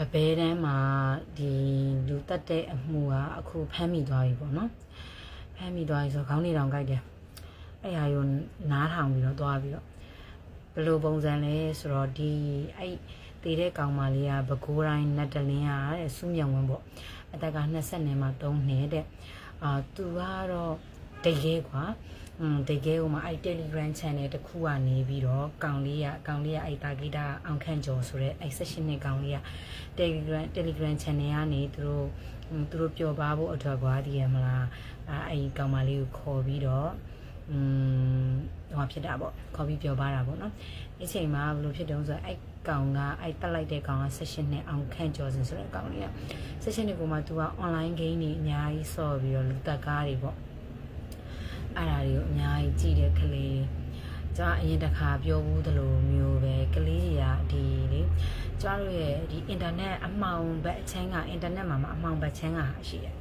အဘဲတန်းမှာဒီလူတက်တဲ့အမှုကအခုဖမ်းမိသွားပြီပေါ့နော်ဖမ်းမိသွားပြီဆိုတော့ခေါင်းနေတောင်ကြိုက်တယ်အဲ့ဟာရောနားထောင်ပြီးတော့သွားပြီးတော့ဘယ်လိုပုံစံလဲဆိုတော့ဒီအဲ့တည်တဲ့ကောင်မလေးကဘကိုးတိုင်းနတ်တလင်းကတဲ့စုမြံဝင်းပေါ့အသက်က20နဲ့မှ3နှစ်တဲ့အာသူကတော့တကယ်ကွာ อืมတကယ်ဟိုမှာအဲ့ Telegram channel တစ်ခုကနေပြီးတော့ကောင်လေးကကောင်လေးကအဲ့တာဂီတာအောင်ခန့်ကျော်ဆိုတဲ့အဲ့16နှစ်ကောင်လေးက Telegram Telegram channel ကနေသူတို့ဟွန်းသူတို့ပျော်ပါဖို့အတွက်ကွာဒီရမလားအဲအဲ့ဒီကောင်မလေးကိုခေါ်ပြီးတော့อืมဟောဖြစ်တာပေါ့ခေါ်ပြီးပျော်ပါတာပေါ့နော်အဲ့ချိန်မှာဘယ်လိုဖြစ်တုံးဆိုတော့အဲ့ကောင်ကအဲ့တက်လိုက်တဲ့ကောင်က16နှစ်အောင်ခန့်ကျော်စင်ဆိုတဲ့ကောင်လေးက16နှစ်ကိုမှ तू က online game တွေအများကြီးဆော့ပြီးတော့လူတက်ကားတွေပေါ့ အဲ့ဒါတွေကိုအများကြီးကြည့်တဲ့ကလေးကျွန်တော်အရင်တစ်ခါပြောဘူးသလိုမျိုးပဲကလေးတွေကဒီလေကျမတို့ရဲ့ဒီအင်တာနက်အမှောင်ဘက်အချမ်းကအင်တာနက်မှာမအမှောင်ဘက်ချမ်းကရှိတယ်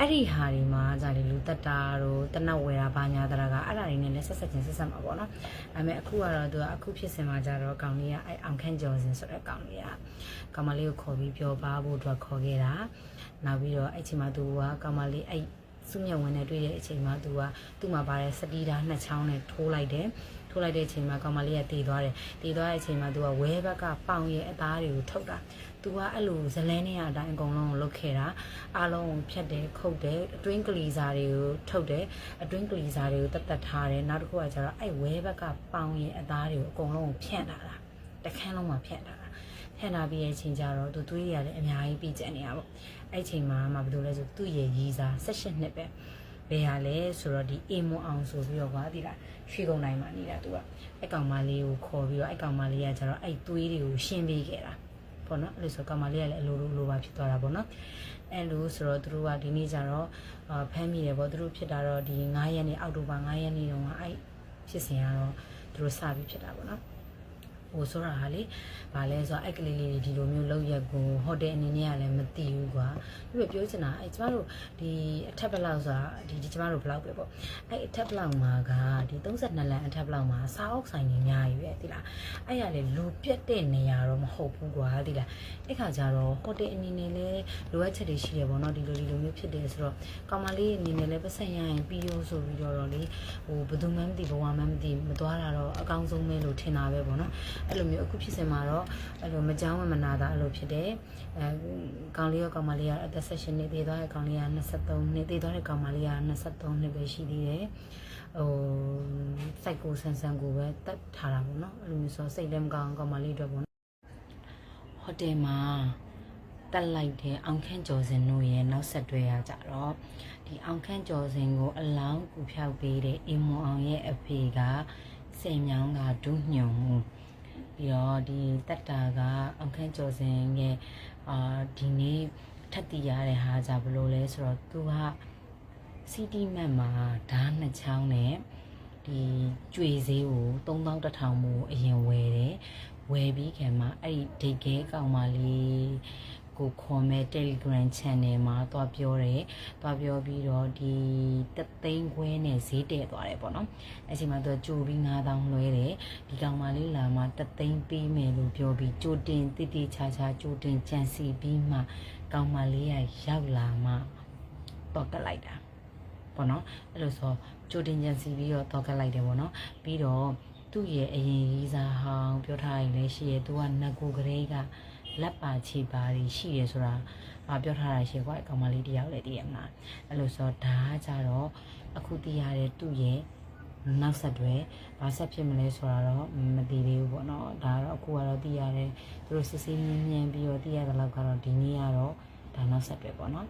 အဲ့ဒီဟာဒီမှာဇာတိလူတက်တာတို့တနတ်ဝယ်တာဘာညာတရာကအဲ့ဒါတွေနဲ့လည်းဆက်ဆက်ချင်းဆက်ဆက်မှာပေါ့နော်ဒါပေမဲ့အခုကတော့သူကအခုဖြစ်စင်မှာကြတော့ကောင်လေးကအဲ့အောင်ခန့်ကျော်စင်ဆိုတဲ့ကောင်လေးကကောင်မလေးကိုခေါ်ပြီးပြောပါဖို့အတွက်ခေါ်ခဲ့တာနောက်ပြီးတော့အဲ့ချိန်မှာသူကကောင်မလေးအဲ့ စုမြတ်ဝင်နဲ့တွေ့တဲ့အချိန်မှာသူကသူ့မှာပါတဲ့စတီးတာနှစ်ချောင်းနဲ့ထိုးလိုက်တယ်ထိုးလိုက်တဲ့အချိန်မှာကောင်မလေးကတည်သွားတယ်တည်သွားတဲ့အချိန်မှာသူကဝဲဘက်ကပေါင်ရဲ့အသားတွေကိုထုတ်တာသူကအဲ့လိုဇလန်းနေရအတိုင်းအကုန်လုံးကိုလုတ်ခဲ့တာအားလုံးကိုဖြတ်တယ်ခုတ်တယ်အတွင်းကလီစာတွေကိုထုတ်တယ်အတွင်းကလီစာတွေကိုတတ်တတ်ထားတယ်နောက်တစ်ခုကကျတော့အဲ့ဝဲဘက်ကပေါင်ရဲ့အသားတွေကိုအကုန်လုံးကိုဖြန့်တာလားတခန်းလုံးမှာဖြန့်တာ လားဖြန့်တာပြီးရဲ့အချိန်ကျတော့သူသွေးတွေကလည်းအများကြီးပြီးကျန်နေတာပေါ့အဲ့ချိန်မှာမှဘယ်လိုလဲဆိုသူ့ရဲ့ရီးစား16နှစ်ပဲဘယ်ဟာလဲဆိုတော့ဒီအေမွန်အောင်ဆိုပြီးတော့ကွာဒီလားရွှေကုန်းတိုင်းမှာနေတာသူကအဲ့ကောင်မလေးကိုခေါ်ပြီးတော့အဲ့ကောင်မလေးကကျတော့အဲ့သွေးတွေကိုရှင်းပေးခဲ့တာပေါ့နော်အဲ့လိုဆိုကောင်မလေးကလည်းအလိုလိုလိုပါဖြစ်သွားတာပေါ့နော်အဲ့လိုဆိုတော့သူတို့ကဒီနေ့ကျတော့အာဖမ်းမိတယ်ပေါ့သူတို့ဖြစ်တာတော့ဒီ9ရက်နေ့အောက်တိုဘာ9ရက်နေ့တုန်းကအဲ့ဖြစ်စဉ်ကတော့သူတို့စပြီးဖြစ်တာပေါ့နော် ဟိုဆိုတာဟာလေဗာလဲဆိုတော့အဲ့ကလေးလေးတွေဒီလိုမျိုးလောက်ရက်ကိုဟိုတယ်အနေနဲ့ကလည်းမသိဘူးကွာပြီးတော့ပြောချင်တာအဲ့ကျမတို့ဒီအထက်ဘလောက်ဆိုတာဒီဒီကျမတို့ဘလောက်ပဲပေါ့အဲ့အထက်ဘလောက်မှာကဒီ32လမ်းအထက်ဘလောက်မှာစားအုပ်ဆိုင်တွေအများကြီးပဲဒီလားအဲ့ရလေလူပြက်တဲ့နေရာတော့မဟုတ်ဘူးကွာဒီလားအဲ့ခါကျတော့ဟိုတယ်အနေနဲ့လည်းလိုအပ်ချက်တွေရှိတယ်ပေါ့နော်ဒီလိုဒီလိုမျိုးဖြစ်တယ်ဆိုတော့ကောင်မလေးအနေနဲ့လည်းပတ်ဆက်ရရင်ပြီးရောဆိုပြီးတော့လေဟိုဘယ်သူမှမသိဘဝမှမသိမသွားတာတော့အကောင်းဆုံးပဲလို့ထင်တာပဲပေါ့နော်အဲ့လိုမျိုးအခုဖြစ်စင်မှာတော့အဲ့လိုမကြောင်းမနာတာအဲ့လိုဖြစ်တယ်အဲကောင်လေးရောကောင်မလေးကအသက်16နှစ်တည်သွားတဲ့ကောင်လေးက23နှစ်တည်သွားတဲ့ကောင်မလေးက23နှစ်ပဲရှိသေးတယ်ဟိုစိုက်ကိုဆန်ဆန်ကိုပဲတတ်ထားတာပေါ့နော်အဲ့လိုမျိုးဆိုစိတ်လည်းမကောင်းကောင်မလေးအတွက်ပေါ့နော်ဟိုတယ်မှာတက်လိုက်တဲ့အောင်ခန့်ကျော်စင်တို့ရဲ့နောက်ဆက်တွဲရကြတော့ဒီအောင်ခန့်ကျော်စင်ကိုအလောင်းကူဖြောက်ပေးတဲ့အင်မွန်အောင်ရဲ့အဖေကစင်မြောင်းကဒုညုံမှု ပြီးတော့ဒီတက်တာကအောင်ခန့်ကျော်စင်ရဲ့အာဒီနေ့ထပ်တည်ရတဲ့ဟာကြဘလို့လဲဆိုတော့သူကစီတီမတ်မှာဓာတ်နှစ်ချောင်းနဲ့ဒီကြွေဈေးကို3100မို့အရင်ဝယ်တယ်ဝယ်ပြီးခင်မှာအဲ့ဒီဒိတ်ခဲကောင်မလေး ကိုခေါ်မဲ့ Telegram channel မှာတွားပြောတယ်။တွားပြောပြီးတော့ဒီတသိန်းခွဲနဲ့ဈေးတည့်သွားတယ်ပေါ့နော်။အဲ့ဒီမှာသူကြိုပြီး9000လွှဲတယ်။ဒီကောင်မလေးလာမှတသိန်းပေးမယ်လို့ပြောပြီးကြိုတင်တိတိချာချာကြိုတင်ကြံစီပြီးမှကောင်မလေးရရောက်လာမှတော့ကလိုက်တာ။ပေါ့နော်။အဲ့လိုဆိုကြိုတင်ကြံစီပြီးတော့တော့ကလိုက်တယ်ပေါ့နော်။ပြီးတော့သူ့ရဲ့အရင်ရေးစားဟောင်းပြောထားရင်လည်းရှိရဲ့သူကနတ်ကိုကလေးက လက်ပါချီပါတွေရှိရဲဆိုတာမပြောထားတာရှိကွာအကောင်မလေးတယောက်လည်းတည်ရမလားအဲ့လိုဆိုဒါကကြတော့အခုတည်ရတဲ့သူ့ရဲ့နောက်ဆက်တွဲဘာဆက်ဖြစ်မလဲဆိုတာတော့မသိသေးဘူးပေါ့နော်ဒါတော့အခုကတော့တည်ရတယ်သူတို့စစ်ဆေးမြင်းမြန်းပြီးတော့တည်ရတဲ့လောက်ကတော့ဒီနေ့ကတော့ဒါနောက်ဆက်တွဲပေါ့နော်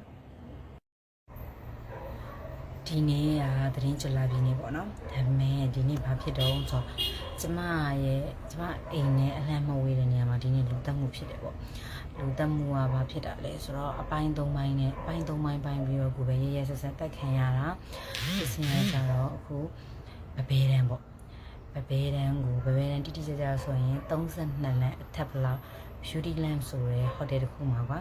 ဒီနေ့ကသတင်းကြလာပြီနေပေါ့နော်ဒါပေမဲ့ဒီနေ့ဘာဖြစ်တော့ဆိုတော့ကျမရဲ့ကျမအိမ်နဲ့အလန့်မဝေးတဲ့နေရာမှာဒီနေ့လူတက်မှုဖြစ်တယ်ပေါ့လူတက်မှုကဘာဖြစ်တာလဲဆိုတော့အပိုင်း၃ပိုင်းနဲ့အပိုင်း၃ပိုင်းပိုင်းပြီးတော့ကိုပဲရရဆက်ဆက်တက်ခံရတာဖြစ်စဉ်ရကြတော့အခုပပဲတန်းပေါ့ပပဲတန်းကိုပပဲတန်းတိတိကျကျဆိုရင်32လမ်းအထက်ဘလောက် Beauty Lamp ဆိုရဲဟိုတယ်တစ်ခုမှာပါ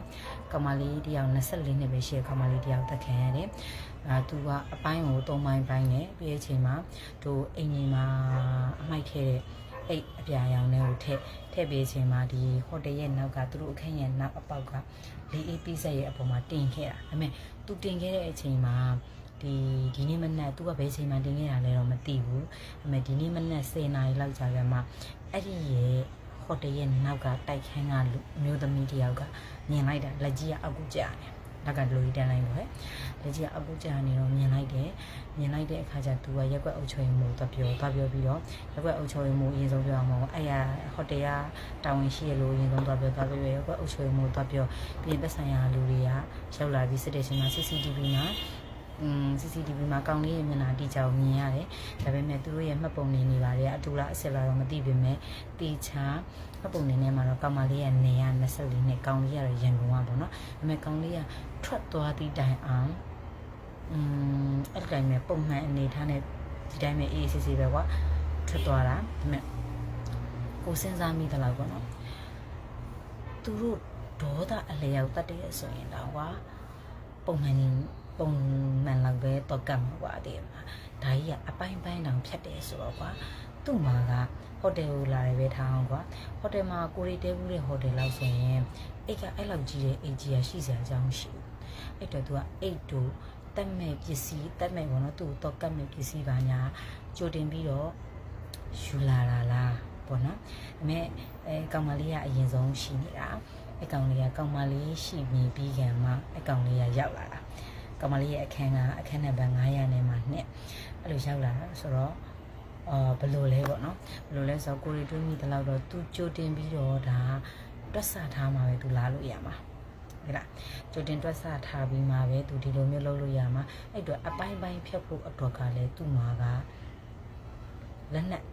ကမလေးတယောက်24နှစ်ပဲရှိရကမလေးတယောက်တက်ခံရတယ်အာသူကအပိုင်းကို3ပိုင်းပိုင်းနဲ့ပြီးတဲ့အချိန်မှာသူအင်ဂျင်မှာအမိုက်ထဲတဲ့အိတ်အပြာရောင်တွေကိုထည့်ထည့်ပေးခြင်းမှာဒီဟိုတယ်ရဲ့နောက်ကသူတို့အခန်းရဲ့နောက်အပေါက်ကလေးအေးပီးဆက်ရဲ့အပေါ်မှာတင်ခဲ့တာဒါပေမဲ့သူတင်ခဲ့တဲ့အချိန်မှာဒီဒီနေ့မနက်သူကဘယ်ချိန်မှတင်ခဲ့တာလဲတော့မသိဘူးဒါပေမဲ့ဒီနေ့မနက်10နာရီလောက်ကြာပြန်မှအဲ့ဒီရဲ့ ဟိုတယ်ရဲ့နောက်ကတိုက်ခန်းကလူအမျိုးသမီးတစ်ယောက်ကမြင်လိုက်တာလက်ကြီးကအောက်ကိုကြာနေလက်ကလူကြီးတန်းလိုက်လို့ဟဲ့လက်ကြီးကအောက်ကိုကြာနေတော့မြင်လိုက်တယ်မြင်လိုက်တဲ့အခါကျသူကရက်ွက်အုပ်ချုပ်ရေးမှုသွားပြောသွားပြောပြီးတော့ရက်ွက်အုပ်ချုပ်ရေးမှုအရင်ဆုံးပြောအောင်မဟုတ်အဲ့ရဟိုတယ်ကတာဝန်ရှိရလို့အရင်ဆုံးသွားပြောသွားပြောရက်ွက်အုပ်ချုပ်ရေးမှုသွားပြောပြင်သက်ဆိုင်ရာလူတွေကရောက်လာပြီးစစ်တဲ့ချိန်မှာ CCTV မှာอืม CCTV မှာကောင်းလေးရဲ့မျက်နှာတိကျအောင်မြင်ရတယ်။ဒါပေမဲ့သူတို့ရဲ့မှတ်ပုံနေနေပါလေအတူလားအစ်စ်လားတော့မသိပေမဲ့တေချာမှတ်ပုံနေနေမှာတော့ကောင်မလေးရဲ့နေရ24နှစ်ကောင်းလေးကတော့ရန်ကုန်ကပေါ့နော်။ဒါပေမဲ့ကောင်းလေးကထွက်သွားသည့်တိုင်အောင်อืมအဲ့ဒီတိုင်းပဲပုံမှန်အနေထားနဲ့ဒီတိုင်းပဲအေးအေးဆေးဆေးပဲကွာထွက်သွားတာဒါပေမဲ့ကိုစဉ်းစားမိတယ်လို့ပေါ့နော်။သူတို့ဒေါသအလျောက်တတ်တဲ့ဆိုရင်တော့ကွာပုံမှန်နေ ပုံမှန်လောက်ပဲတော့ကတ်မှာကွာတည်းမှာဒါကြီးကအပိုင်းပိုင်းတောင်ဖြတ်တယ်ဆိုတော့ကွာသူ့မှာကဟိုတယ်ကိုလာတယ်ပဲထားအောင်ကွာဟိုတယ်မှာကိုရီတဲဘူးတဲ့ဟိုတယ်လောက်ဆိုရင်အိတ်ကအဲ့လောက်ကြီးတဲ့အိတ်ကြီးရရှိစရာအကြောင်းမရှိဘူးအဲ့တော့သူကအိတ်တို့တက်မဲ့ပစ္စည်းတက်မဲ့ဘောနော်သူ့တော့ကတ်မဲ့ပစ္စည်းပါညာကြိုတင်ပြီးတော့ယူလာတာလားပေါ့နော်ဒါပေမဲ့အဲကောင်မလေးကအရင်ဆုံးရှိနေတာအကောင်လေးကကောင်မလေးရှိပြီးပြီးကံမှအကောင်လေးကရောက်လာတာ ကောင်မလေးရဲ့အခန်းကအခန်းနံပါတ်900နဲ့မှနှစ်အဲ့လိုရောက်လာတာဆိုတော့အာဘယ်လိုလဲပေါ့နော်ဘယ်လိုလဲဆိုတော့ကိုရီတွင်းမိတလောက်တော့သူကြိုတင်ပြီးတော့ဒါတွက်ဆထားမှာပဲသူလာလို့ရမှာဟုတ်လားကြိုတင်တွက်ဆထားပြီးမှပဲသူဒီလိုမျိုးလုပ်လို့ရမှာအဲ့တော့အပိုင်းပိုင်းဖြတ်ဖို့အတွက်ကလည်းသူ့မှာကလက်နက်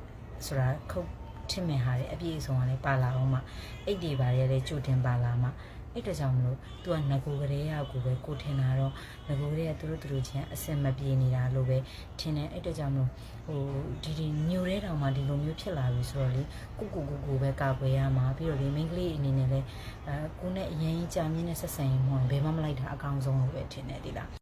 ဆိုတာခုတ်ထင်မဲ့ဟာတွေအပြည့်အစုံကလည်းပါလာအောင်မှအိတ်တွေပါတွေလည်းကြိုတင်ပါလာမှ အဲ့တကြောင့်မလို့သူကငကိုကလေးရကိုပဲကိုထင်တာတော့ငကိုကလေးကသူတို့သူတို့ချင်းအစင်မပြေနေတာလို့ပဲထင်တယ်အဲ့တကြောင့်မလို့ဟိုဒီဒီညိုတဲ့တောင်မှဒီလိုမျိုးဖြစ်လာပြီဆိုတော့လေကိုကိုကိုကိုပဲကာကွယ်ရမှာပြီးတော့လေမိန်းကလေးအနေနဲ့လည်းအဲကိုနဲ့အရင်ကြာမြင့်တဲ့ဆက်ဆံရေးမှဘယ်မှမလိုက်တာအကောင်းဆုံးလို့ပဲထင်တယ်ဒီလား